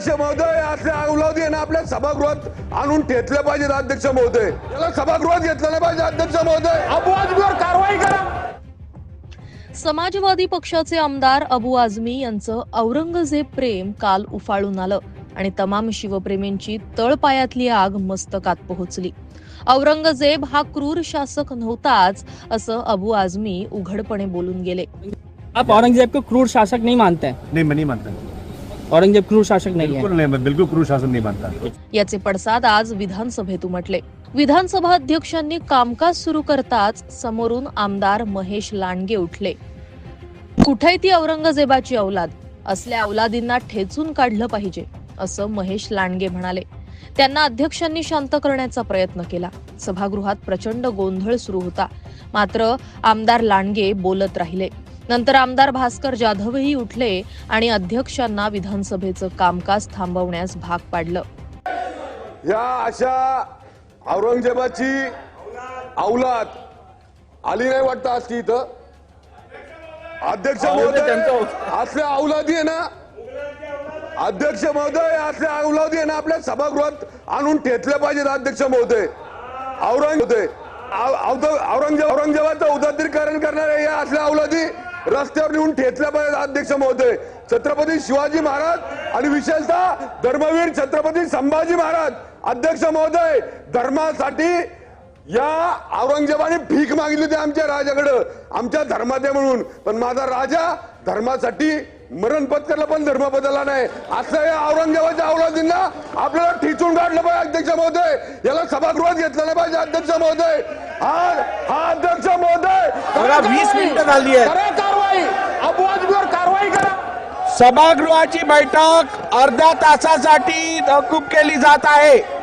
अध्यक्ष महोदय असल्या अवलादी यांना आपल्या सभागृहात. आणून ठेचले पाहिजेत अध्यक्ष महोदय. याला सभागृहात घेतलं नाही पाहिजे अध्यक्ष महोदय. अपवादीवर कारवाई करा. समाजवादी पक्षाचे आमदार अबू आझमी यांचं औरंगजेब प्रेम काल उफाळून आलं आणि तमाम शिवप्रेमींची तळपायातली आग मस्तकात पोहोचली. औरंगजेब हा क्रूर शासक नव्हताच असं अबू आझमी उघडपणे बोलून गेले. आप औरंगजेब को क्रूर शासक नहीं मानते हैं। नहीं मैं नहीं मानता। औरंगजेब क्रूर शासक नहीं है बिल्कुल नहीं मैं बिल्कुल क्रूर शासन नहीं मानता। याचे पडसाद आज विधानसभेत उमटले. विधानसभा अध्यक्षांनी कामकाज सुरू करताच समोरून आमदार महेश लांडगे उठले. कुठे ती औरंगजेबाची औलाद? असल्या औलादींना ठेचून काढलं पाहिजे असं महेश लांडगे म्हणाले. त्यांना अध्यक्षांनी शांत करण्याचा प्रयत्न केला. सभागृहात प्रचंड गोंधळ सुरू होता. मात्र आमदार लांडगे बोलत राहिले. नंतर आमदार भास्कर जाधवही उठले आणि अध्यक्षांना विधानसभेचं कामकाज थांबवण्यास भाग पाडलं. या अशा औरंगजेबाची अवलाद आली नाही वाटतं ती इथं? अध्यक्ष महोदय असल्या अवलादी आहे ना? अध्यक्ष महोदय असल्या अवलादी आहे ना? आपल्या सभागृहात आणून ठेचले पाहिजेत अध्यक्ष महोदय? औरंग होते औरंगजेब औरंगजेबाचं उदात्तीकरण करणारे या असल्या अवलादी रस्त्यावर नेऊन ठेचल्या पाहिजेत अध्यक्ष महोदय. छत्रपती शिवाजी महाराज आणि विशेषतः धर्मवीर छत्रपती संभाजी महाराज. अध्यक्ष महोदय धर्मासाठी या औरंगजेबाने भीक मागितली होती आमच्या राजाकडं. आमच्या धर्मात आहे म्हणून. पण माझा राजा धर्मासाठी मरण पत्करला पण धर्म बदलला नाही. असं या औरंगजेबाच्या औलादींना आपल्याला ठिचून काढलं पाहिजे अध्यक्ष महोदय. याला सभागृहात घेतलं नाही पाहिजे अध्यक्ष महोदय. हा हा अध्यक्ष महोदय. 20 मिनिटं झाली आहेत. करा कारवाई अपवादीवर कारवाई करा सभागृहाची बैठक अर्ध्या तासासाठी तहकूब केली जात आहे.